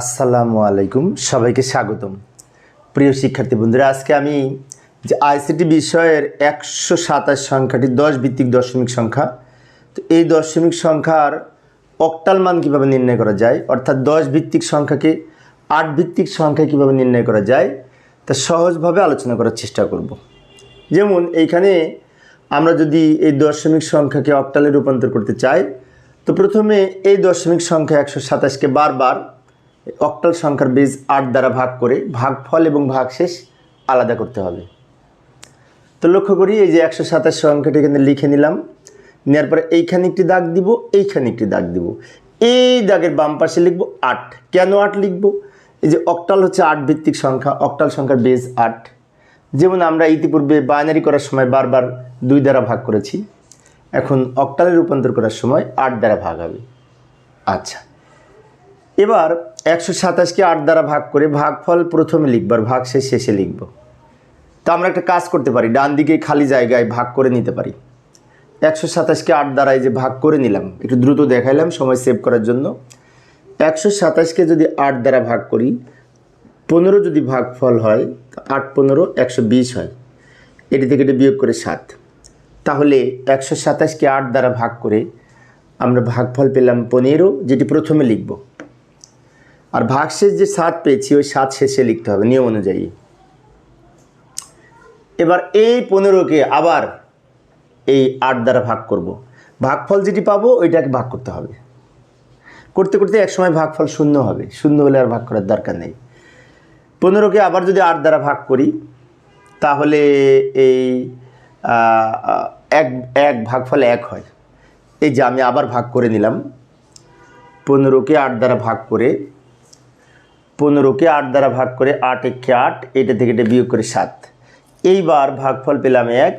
আসসালামু আলাইকুম, সবাইকে স্বাগতম। প্রিয় শিক্ষার্থী বন্ধুরা, আজকে আমি যে আইসিটি বিষয়ের একশো সাতাশ সংখ্যাটি, দশ ভিত্তিক দশমিক সংখ্যা, তো এই দশমিক সংখ্যার অক্টাল মান কীভাবে নির্ণয় করা যায়, অর্থাৎ দশ ভিত্তিক সংখ্যাকে আট ভিত্তিক সংখ্যা কীভাবে নির্ণয় করা যায়, তা সহজভাবে আলোচনা করার চেষ্টা করব। যেমন, এইখানে আমরা যদি এই দশমিক সংখ্যাকে অক্টালে রূপান্তর করতে চাই, তো প্রথমে এই দশমিক সংখ্যা একশো সাতাশকে বারবার অক্টাল সংখ্যার বেজ আট দ্বারা ভাগ করে ভাগফল এবং ভাগশেষ আলাদা করতে হবে। তো লক্ষ্য করি, এই যে একশো সাতাশ সংখ্যাটি এখানে লিখে নিলাম। নেওয়ার পরে এইখানে একটি দাগ দিব, এইখানে একটি দাগ দিব। এই দাগের বাম পাশে লিখব আট। কেন আট লিখব? এই যে অক্টাল হচ্ছে আট ভিত্তিক সংখ্যা, অক্টাল সংখ্যার বেজ আট। যেমন আমরা ইতিপূর্বে বাইনারি করার সময় বারবার দুই দ্বারা ভাগ করেছি। এখন অক্টালে রূপান্তর করার সময় আট দ্বারা ভাগ হবে। আচ্ছা। এবার একশো সাতাশকে আট দ্বারা ভাগ করে ভাগফল প্রথমে লিখব আর ভাগ শেষ, শেষে লিখব। তো আমরা একটা কাজ করতে পারি, ডান দিকে খালি জায়গায় ভাগ করে নিতে পারি। একশো সাতাশকে আট দ্বারাই যে ভাগ করে নিলাম, একটু দ্রুত দেখাইলাম, সময় সেভ করার জন্য। একশো সাতাশকে যদি আট দ্বারা ভাগ করি, পনেরো যদি ভাগফল হয় আট, পনেরো, একশো বিশ হয়। এটি থেকে এটি বিয়োগ করে সাত। তাহলে একশো সাতাশকে আট দ্বারা ভাগ করে আমরা ভাগফল পেলাম পনেরো, যেটি প্রথমে লিখব। আর ভাগশেষ যে সাত পেয়েছি, ওই সাত শেষে লিখতে হবে, নিয়ম অনুযায়ী। এবার এই পনেরোকে আবার এই আট দ্বারা ভাগ করব। ভাগফল যেটি পাবো, ওইটাকে ভাগ করতে হবে। করতে করতে একসময় ভাগফল শূন্য হবে। শূন্য হলে আর ভাগ করার দরকার নেই। পনেরোকে আবার যদি আট দ্বারা ভাগ করি, তাহলে এই এক এক ভাগফল এক হয়। এই যে আমি আবার ভাগ করে নিলাম। পনেরোকে আট দ্বারা ভাগ করে পনেরোকে আট দ্বারা ভাগ করে আট একে আট, এটা থেকে এটা বিয়োগ করে সাত। এইবার ভাগফল পেলাম এক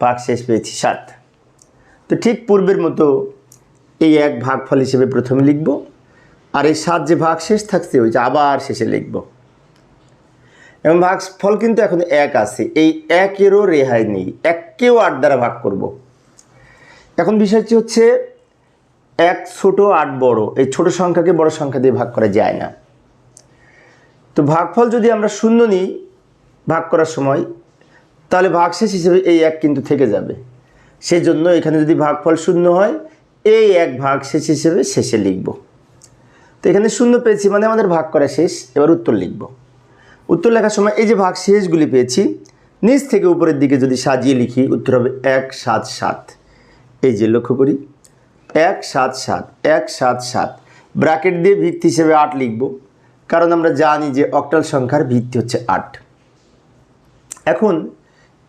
ভাগ শেষ পেয়েছি সাত। তো ঠিক পূর্বের মতো এই এক ভাগফল হিসেবে প্রথমে লিখব, আর এই সাত যে ভাগ শেষ থাকছে, ওই যে আবার শেষে লিখব। এবং ভাগ ফল কিন্তু এখন এক আছে, এই একেরও রেহাই নেই, এককেও আট দ্বারা ভাগ করব। এখন বিষয়টি হচ্ছে, এক ছোট, আট বড়, এই ছোট সংখ্যাকে বড় সংখ্যা দিয়ে ভাগ করা যায় না। তো ভাগফল যদি আমরা শূন্য নিই ভাগ করার সময়, তাহলে ভাগশেষ হিসেবে এই এক কিন্তু থেকে যাবে। সেই জন্য এখানে যদি ভাগফল শূন্য হয়, এই এক ভাগশেষ হিসেবে শেষে লিখব। তো এখানে শূন্য পেয়েছি মানে আমাদের ভাগ করা শেষ, এবার উত্তর লিখব। উত্তর লেখার সময় এই যে ভাগ শেষগুলি পেয়েছি, নিচ থেকে উপরের দিকে যদি সাজিয়ে লিখি, উত্তর হবে এক সাত সাত। এই যে লক্ষ্য করি, এক সাত সাত, এক সাত সাত। ব্র্যাকেট দিয়ে ভিত্তি হিসেবে আট লিখব। কারণ আমরা জানি যে অক্টাল সংখ্যার ভিত্তি হচ্ছে আট। এখন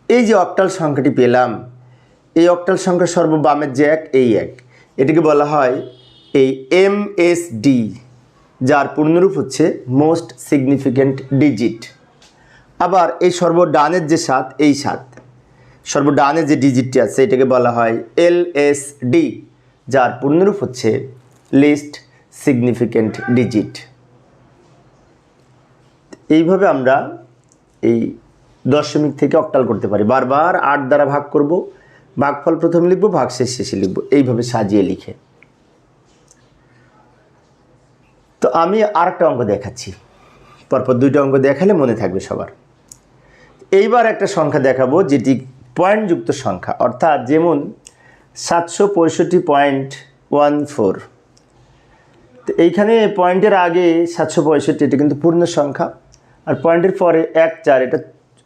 এই যে অক্টাল সংখ্যাটি পেলাম, এই অক্টাল সংখ্যা সর্ববামের যে এক, এই এক। এটিকে বলা হয় এই এম এস ডি, যার পূর্ণরূপ হচ্ছে মোস্ট সিগনিফিক্যান্ট ডিজিট। আবার এই সর্বডানের যে সাত, এই সাত। সর্বডানের যে ডিজিটটি আছে, এটাকে বলা হয় এল এস ডি, যার পূর্ণরূপ হচ্ছে লিস্ট সিগনিফিক্যান্ট ডিজিট। এইভাবে আমরা এই দশমিক থেকে অক্টাল করতে পারি। বারবার আট দ্বারা ভাগ করব, ভাগফল প্রথম লিখব ভাগ শেষ শেষে লিখব। এইভাবে সাজিয়ে লিখে। তো আমি আরেকটা অঙ্ক দেখাচ্ছি। পরপর দুইটা অঙ্ক দেখালে মনে থাকবে সবার। এইবার একটা সংখ্যা দেখাবো, যেটি পয়েন্টযুক্ত সংখ্যা। অর্থাৎ যেমন সাতশো পঁয়ষট্টি পয়েন্ট ওয়ান ফোর তো এইখানে পয়েন্টের আগে সাতশো পঁয়ষট্টি, এটা কিন্তু পূর্ণ সংখ্যা। আর পয়েন্টের পরে এক, চার, এটা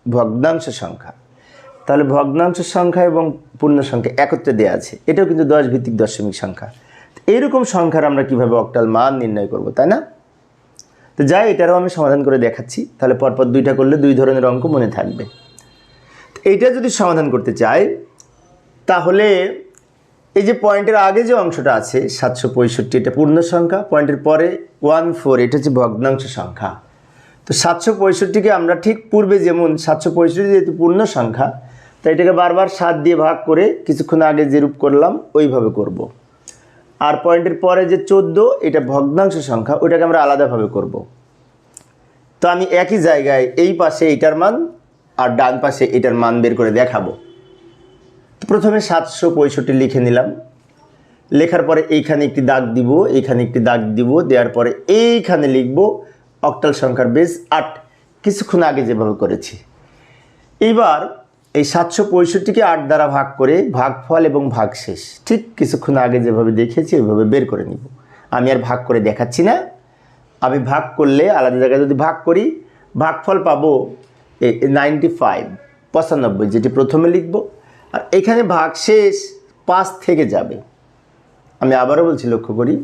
ভগ্নাংশ সংখ্যা। তাহলে ভগ্নাংশ সংখ্যা এবং পূর্ণ সংখ্যা একত্রে দেওয়া আছে। এটাও কিন্তু দশ ভিত্তিক দশমিক সংখ্যা। এইরকম সংখ্যার আমরা কীভাবে অক্টাল মান নির্ণয় করব, তাই না? তো যাই, এটারও আমি সমাধান করে দেখাচ্ছি। তাহলে পরপর দুইটা করলে দুই ধরনের অঙ্ক মনে থাকবে। এইটা যদি সমাধান করতে চাই, তাহলে এই যে পয়েন্টের আগে যে অংশটা আছে, সাতশো পঁয়ষট্টি, এটা পূর্ণ সংখ্যা। পয়েন্টের পরে ওয়ান ফোর এটা হচ্ছে ভগ্নাংশ সংখ্যা। তো সাতশো পঁয়ষট্টিকে আমরা ঠিক পূর্বে যেমন সাতশো পঁয়ষট্টি যেহেতু পূর্ণ সংখ্যা, তাই এটাকে বারবার সাত দিয়ে ভাগ করে কিছুক্ষণ আগে যে রূপ করলাম, ওইভাবে করব। আর পয়েন্টের পরে যে চোদ্দ, এটা ভগ্নাংশ সংখ্যা, ওইটাকে আমরা আলাদাভাবে করব। তো আমি একই জায়গায় এই পাশে এটার মান আর ডান পাশে এটার মান বের করে দেখাবো প্রথমে সাতশো পঁয়ষট্টি লিখে নিলাম লেখার পরে এইখানে একটি দাগ দিব, এইখানে একটি দাগ দিব, দেওয়ার পরে এইখানে লিখব অক্টাল সংখ্যার বেস আট। কিছুক্ষণ আগে যেভাবে করেছি। এইবার এই সাতশো পঁয়ষট্টিকে আট দ্বারা ভাগ করে ভাগফল এবং ভাগশেষ, ঠিক কিছুক্ষণ আগে যেভাবে দেখেছি ওইভাবে বের করে নিব। আমি আর ভাগ করে দেখাচ্ছি না। আমি ভাগ করলে আলাদা জায়গায় যদি ভাগ করি, ভাগফল পাবো নাইনটি ফাইভ পঁচানব্বই, যেটি প্রথমে লিখব। আর এখানে ভাগশেষ পাঁচ থেকে যাবে। আমি আবারও বলছি, লক্ষ্য করি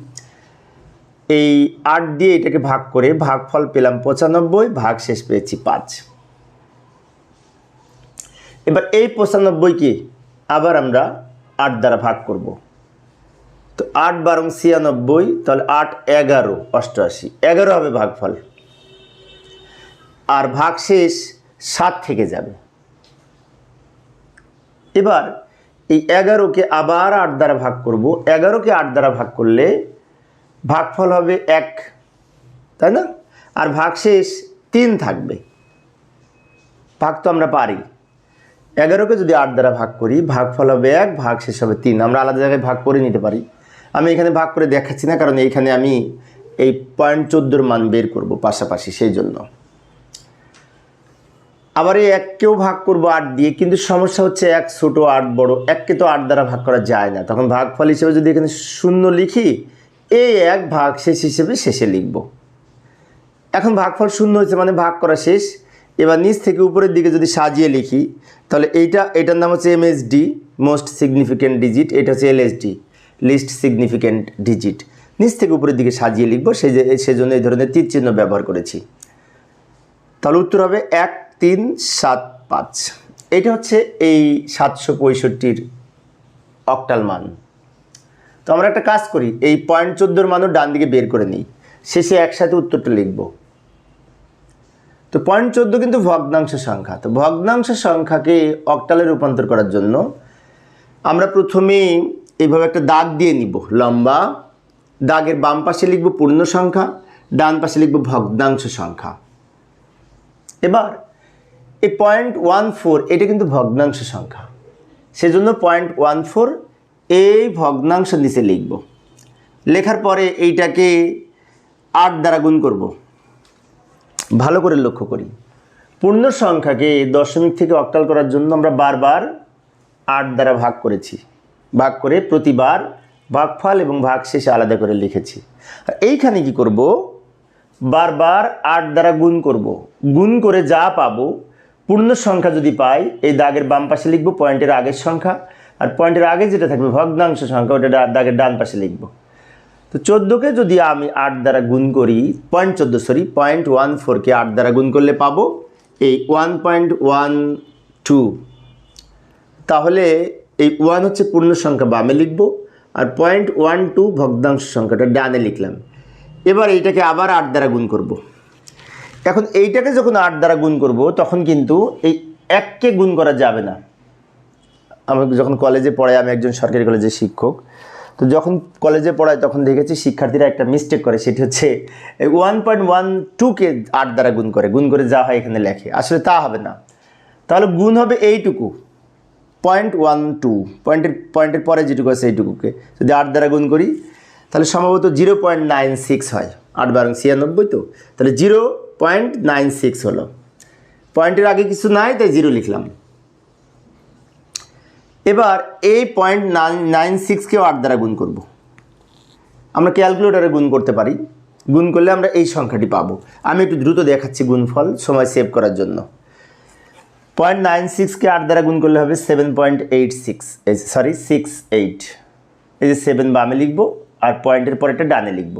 এই আট দিয়ে এটাকে ভাগ করে ভাগফল পেলাম পঁচানব্বই ভাগ শেষ পেয়েছি পাঁচ। এবার এই পঁচানব্বইকে আবার আমরা আট দ্বারা ভাগ করব। তো আট বারং ছিয়ানব্বই, তাহলে আট এগারো, অষ্টআশি। এগারো হবে ভাগফল। আর ভাগ শেষ সাত থেকে যাবে। এবার এই এগারোকে আবার আট দ্বারা ভাগ করব। এগারোকে আট দ্বারা ভাগ করলে ভাগফল হবে এক, তাই না? আর ভাগশেষ তিন থাকবে। ভাগ তো আমরা পারি। এগারোকে যদি আট দ্বারা ভাগ করি, ভাগফল হবে এক ভাগ শেষ হবে তিন। আমরা আলাদা জায়গায় ভাগ করে নিতে পারি। আমি এখানে ভাগ করে দেখাচ্ছি না, কারণ এইখানে আমি এই পয়েন্ট চোদ্দোর মান বের করব পাশাপাশি, সেই জন্য। আবার এই এককেও ভাগ করব আট দিয়ে, কিন্তু সমস্যা হচ্ছে এক ছোটো আট বড়। এককে তো আট দ্বারা ভাগ করা যায় না। তখন ভাগফল হিসেবে যদি এখানে শূন্য লিখি এই এক ভাগ শেষ হিসেবে শেষে লিখব। এখন ভাগফল শূন্য হয়েছে মানে ভাগ করা শেষ। এবার নিচ থেকে উপরের দিকে যদি সাজিয়ে লিখি, তাহলে এইটা, এটার নাম হচ্ছে এমএসডি মোস্ট সিগনিফিক্যান্ট ডিজিট এটা হচ্ছে এলএসডি লিস্ট সিগনিফিক্যান্ট ডিজিট নিচ থেকে উপরের দিকে সাজিয়ে লিখব, সেই যে, সেজন্য এই ধরনের তীর ব্যবহার করেছি। তাহলে উত্তর হবে এক, তিন, সাত, পাঁচ। এটা হচ্ছে এই সাতশো পঁয়ষট্টির অক্টাল মান। তো আমরা একটা কাজ করি, এই পয়েন্ট চোদ্দোর মানও ডান দিকে বের করে নিই। শেষে একসাথে উত্তরটা লিখব। তো পয়েন্ট চোদ্দ কিন্তু ভগ্নাংশ সংখ্যা। তো ভগ্নাংশ সংখ্যাকে অক্টালে রূপান্তর করার জন্য আমরা প্রথমেই এইভাবে একটা দাগ দিয়ে নিব। লম্বা, দাগের বাম পাশে লিখব পূর্ণ সংখ্যা, ডান পাশে লিখব ভগ্নাংশ সংখ্যা। এবার, এই পয়েন্ট ওয়ান ফোর, এটা কিন্তু ভগ্নাংশ সংখ্যা। সেজন্য পয়েন্ট ওয়ান ফোর এই ভগ্নাংশ নিচে লিখব। লেখার পরে এইটাকে আট দ্বারা গুণ করব। ভালো করে লক্ষ্য করি। পূর্ণ সংখ্যাকে দশমিক থেকে অক্টাল করার জন্য আমরা বারবার আট দ্বারা ভাগ করেছি। ভাগ করে প্রতিবার ভাগফল এবং ভাগ শেষে আলাদা করে লিখেছি। আর এইখানে কি করব? বারবার আট দ্বারা গুণ করব। গুণ করে যা পাবো, পূর্ণ সংখ্যা যদি পাই, এই দাগের বাম পাশে লিখব পয়েন্টের আগের সংখ্যা। আর পয়েন্টের আগে যেটা থাকবে, ভগ্নাংশ সংখ্যা, ওটা দাগের ডান পাশে লিখব। তো চোদ্দোকে যদি আমি আট দ্বারা গুণ করি, পয়েন্ট চোদ্দ সরি পয়েন্ট ওয়ান ফোরকে আট দ্বারা গুণ করলে পাবো এই ওয়ান পয়েন্ট ওয়ান টু। তাহলে এই ওয়ান হচ্ছে পূর্ণ সংখ্যা বামে লিখব, আর পয়েন্ট ওয়ান টু ভগ্নাংশ সংখ্যাটা ডানে লিখলাম। এবার এইটাকে আবার আট দ্বারা গুণ করব। এখন এইটাকে যখন আট দ্বারা গুণ করব, তখন কিন্তু এই এককে গুণ করা যাবে না। আমি যখন কলেজে পড়াই, আমি একজন সরকারি কলেজের শিক্ষক। তো যখন কলেজে পড়াই, তখন দেখেছি শিক্ষার্থীরা একটা মিস্টেক করে, সেটি হচ্ছে ওয়ান পয়েন্ট ওয়ান টুকে আট দ্বারা গুণ করে। গুণ করে যা হয় এখানে লেখে। আসলে তা হবে না। তাহলে গুণ হবে এইটুকু। পয়েন্ট ওয়ান টু পয়েন্টের পয়েন্টের পরে যেটুকু আছে এইটুকুকে যদি আট দ্বারা গুণ করি, তাহলে সম্ভবত জিরো পয়েন্ট নাইন সিক্স হয়। আট বারং ছিয়ানব্বই তো। তাহলে জিরো পয়েন্ট নাইন সিক্স হলো। পয়েন্টের আগে কিছু নাই, তাই জিরো লিখলাম। এবার এই পয়েন্ট নাইন সিক্সকেও আট দ্বারা গুণ করব। আমরা ক্যালকুলেটরে গুণ করতে পারি। গুণ করলে আমরা এই সংখ্যাটি পাবো। আমি একটু দ্রুত দেখাচ্ছি গুণফল, সময় সেভ করার জন্য। পয়েন্ট নাইন সিক্সকে আট দ্বারা গুণ করলে হবে সেভেন পয়েন্ট এইট সিক্স এই সরি সিক্স এইট এই যে সেভেন বামে লিখব, আর পয়েন্টের পর একটা ডানে লিখব।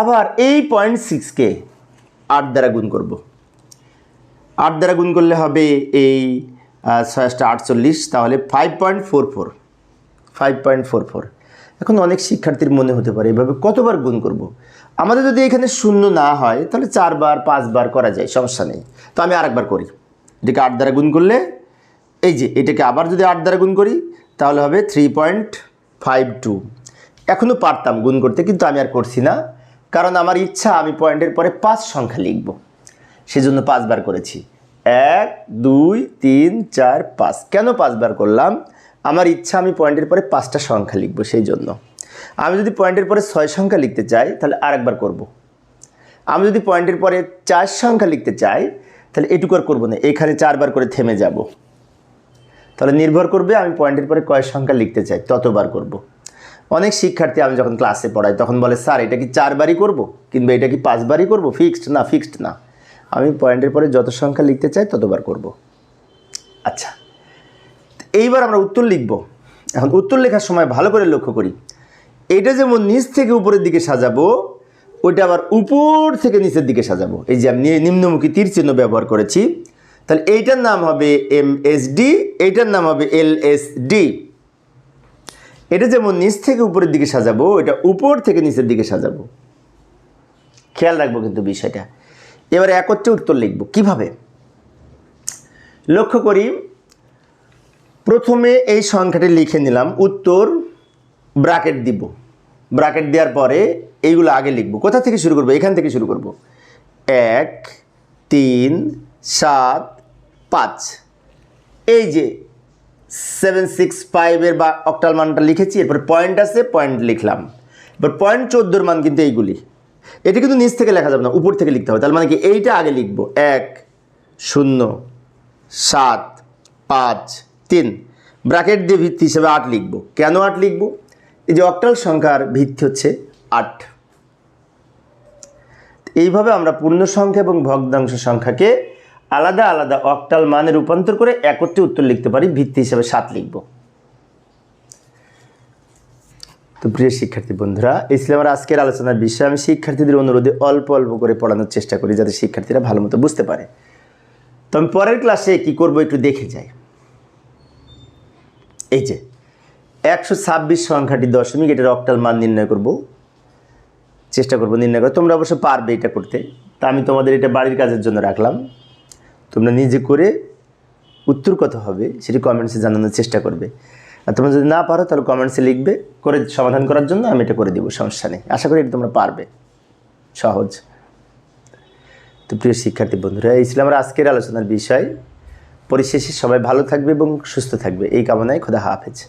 আবার এই পয়েন্ট সিক্সকে আট দ্বারা গুণ করব। আট দ্বারা গুণ করলে হবে এই ছয়টা আটচল্লিশ, তাহলে five point four four five point four four এখন অনেক শিক্ষার্থীর মনে হতে পারে, এভাবে কতবার গুণ করব। আমাদের যদি এখানে শূন্য না হয়, তাহলে চারবার, পাঁচবার করা যায়, সমস্যা নেই। তো আমি আরেকবার করি। এটাকে আট দ্বারা গুণ করলে, এই যে এটাকে আবার যদি আট দ্বারা গুণ করি, তাহলে হবে থ্রি পয়েন্ট ফাইভ টু এখনও পারতাম গুণ করতে, কিন্তু আমি আর করছি না। কারণ আমার ইচ্ছা আমি পয়েন্টের পরে পাঁচ সংখ্যা লিখব। সেজন্য পাঁচবার করেছি। এক, দুই, তিন, চার, পাঁচ। কেন পাঁচবার করলাম? আমার ইচ্ছা আমি পয়েন্টের পরে পাঁচটা সংখ্যা লিখব সেই জন্য। আমি যদি পয়েন্টের পরে ছয় সংখ্যা লিখতে চাই, তাহলে আরেকবার করব। আমি যদি পয়েন্টের পরে চার সংখ্যা লিখতে চাই, তাহলে এটুকু আর করব না। এখানে চারবার করে থেমে যাব। তাহলে নির্ভর করবে আমি পয়েন্টের পরে কয় সংখ্যা লিখতে চাই, ততবার করব। অনেক শিক্ষার্থী আমি যখন ক্লাসে পড়াই, তখন বলে, স্যার, এটা কি চারবারই করব? কিংবা এটা কি পাঁচবারই করব? ফিক্সড না ফিক্সড না। আমি পয়েন্টের পরে যত সংখ্যা লিখতে চাই, ততবার করব। আচ্ছা। এইবার আমরা উত্তর লিখব। এখন উত্তর লেখার সময় ভালো করে লক্ষ্য করি। এটা যেমন নিচ থেকে উপরের দিকে সাজাবো, ওইটা আবার উপর থেকে নিচের দিকে সাজাবো। এই যে আমি নিম্নমুখী তীর চিহ্ন ব্যবহার করেছি, তাহলে এইটার নাম হবে এম এস ডি এইটার নাম হবে এল এস ডি এটা যেমন নিচ থেকে উপরের দিকে সাজাবো, এটা উপর থেকে নিচের দিকে সাজাবো। খেয়াল রাখব কিন্তু বিষয়টা। এবারে একত্রে উত্তর লিখব। কীভাবে? লক্ষ্য করি, প্রথমে এই সংখ্যাটি লিখে নিলাম, উত্তর ব্রাকেট দিব। ব্রাকেট দেওয়ার পরে এইগুলো আগে লিখব। কোথা থেকে শুরু করব? এখান থেকে শুরু করব। এক, তিন, সাত, পাঁচ। এই যে সেভেন সিক্স ফাইভের বা অক্টাল মানটা লিখেছি, এরপর পয়েন্ট আছে পয়েন্ট লিখলাম। এবার পয়েন্ট চোদ্দোর মান কিন্তু এইগুলি। এটা কিন্তু নিচ থেকে লেখা যাবে না, উপর থেকে লিখতে হবে। তার মানে কি এইটা আগে লিখব। এক, শূন্য, সাত, পাঁচ, তিন। ব্র্যাকেট দিয়ে ভিত্তি হিসেবে আট লিখব। কেন আট লিখব? এই যে অক্টাল সংখ্যার ভিত্তি হচ্ছে আট। এইভাবে আমরা পূর্ণ সংখ্যা এবং ভগ্নাংশ সংখ্যাকে আলাদা আলাদা অক্টাল মানে রূপান্তর করে একত্রে উত্তর লিখতে পারি। ভিত্তি হিসেবে সাত লিখব। তো প্রিয় শিক্ষার্থী বন্ধুরা, এই ছিল আমার আজকের আলোচনার বিষয়। আমি শিক্ষার্থীদের অনুরোধে অল্প অল্প করে পড়ানোর চেষ্টা করি যাতে শিক্ষার্থীরা ভালো মতো বুঝতে পারে। তো আমি পরের ক্লাসে কি করব একটু দেখে যাই। এই যে, একশো ছাব্বিশ সংখ্যাটি দশমিক, এটার অক্টাল মান নির্ণয় করব। চেষ্টা করব নির্ণয় করে তোমরা অবশ্য পারবে এটা করতে। তা আমি তোমাদের এটা বাড়ির কাজের জন্য রাখলাম। তোমরা নিজে করে উত্তর কত হবে সেটি কমেন্টসে জানানোর চেষ্টা করবে। আর তোমরা যদি না পারো, তাহলে কমেন্টসে লিখবে করে সমাধান করার জন্য আমি এটা করে দেবো, সমস্যা নেই। আশা করি এটা তোমরা পারবে। সহজ। তো প্রিয় শিক্ষার্থী বন্ধুরা, এই ছিল আমার আজকের আলোচনার বিষয়। পরিশেষে সবাই ভালো থাকবে এবং সুস্থ থাকবে। এই কামনায় খোদা হাফেজ।